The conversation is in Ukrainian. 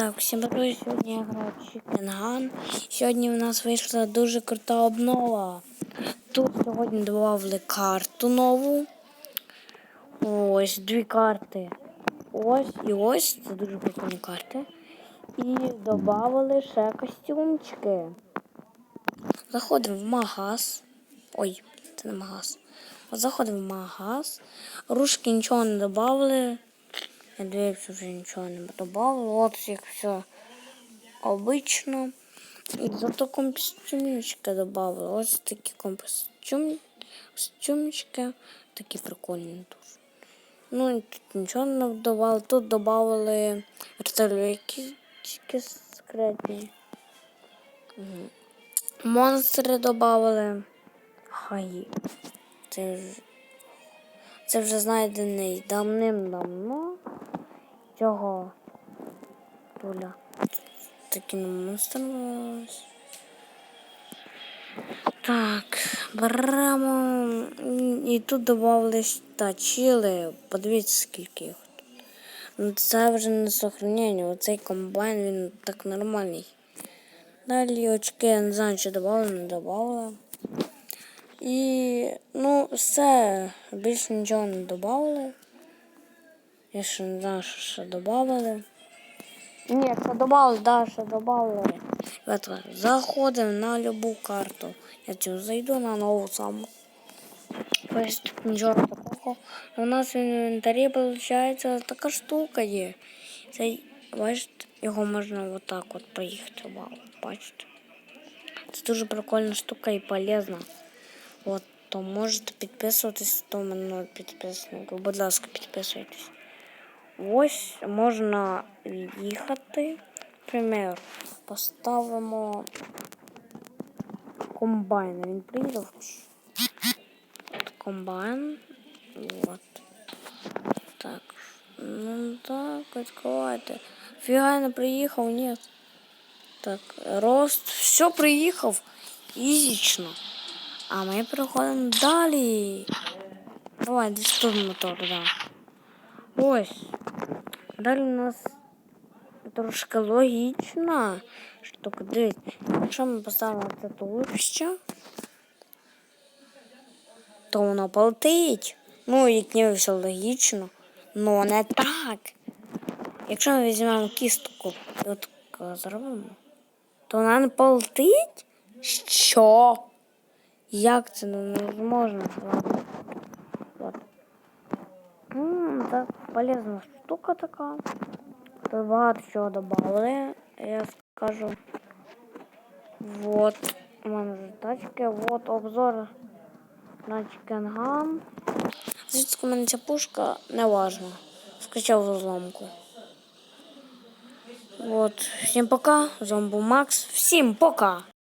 Так, всім привіт. Сьогодні я граю Chicken Gun. Сьогодні в нас вийшла дуже крута обнова. Тут сьогодні додавали карту нову. Ось дві карти. Ось і ось. Це дуже прикольні карти. І додавали ще костюмчики. Заходимо в магаз. Ой, це не магаз. Заходимо в магаз. Рушки нічого не додавали. Я дивився, вже нічого не додавали. От як все обично. І зато костюмчики додавали. Ось такі костюм, костюмчики. Такі прикольні дуже. Ну, і тут нічого не додавали. Тут додавали вертольотики секретні. Мгм. Монстри додавали. Хай. Це ж це вже знайдений давним-давно цього туля. Таким монстром. ось. Так, беремо. І тут додавались та чили. Подивіться, скільки їх тут. Ну, це вже не сохранення. Оцей комбайн він так нормальний. Далі очки, я не знаю, чи додавали, не додавали. І ну, все, більше нічого не додавали. Я ще не знаю, що ще додавали. Ні, ще додавали, да, ще додавали. От, заходимо на любу карту. Я цю зайду на нову саму. Ось тут нічого такого. У нас в інвентарі, виходить, така штука є. Це, бачите, його можна отак от проїхати. Вау, бачите. Це дуже прикольна штука і полезна. От, то можете підписуватись, то мене підписник. Будь ласка, підписуйтесь. Ось можна їхати. Наприклад, поставимо комбайн. Він приїхав. Комбайн. От. Так. Ну так, відкривайте. Фіга приїхав, ні. Так, рост. Все приїхав. Ізічно. А ми переходимо далі. Давай, десь тут мотор, да. Ось. Далі у нас трошки логічна штука. Дивіться, якщо ми поставимо це туловище, то воно полетить. Ну, як не все логічно. Ну не так. Якщо ми візьмемо кістку і от зробимо, то вона не полетить? Що? Як це невозможно? М, Так, полезна штука така. Тут багато чого додали. Я скажу. Вот. У мене вже тачки. Вот обзор на чикенган. Звідки у мене ця пушка, не важно. Скачав в зламку. Вот. Всім пока. Зомбу Макс. Всім пока.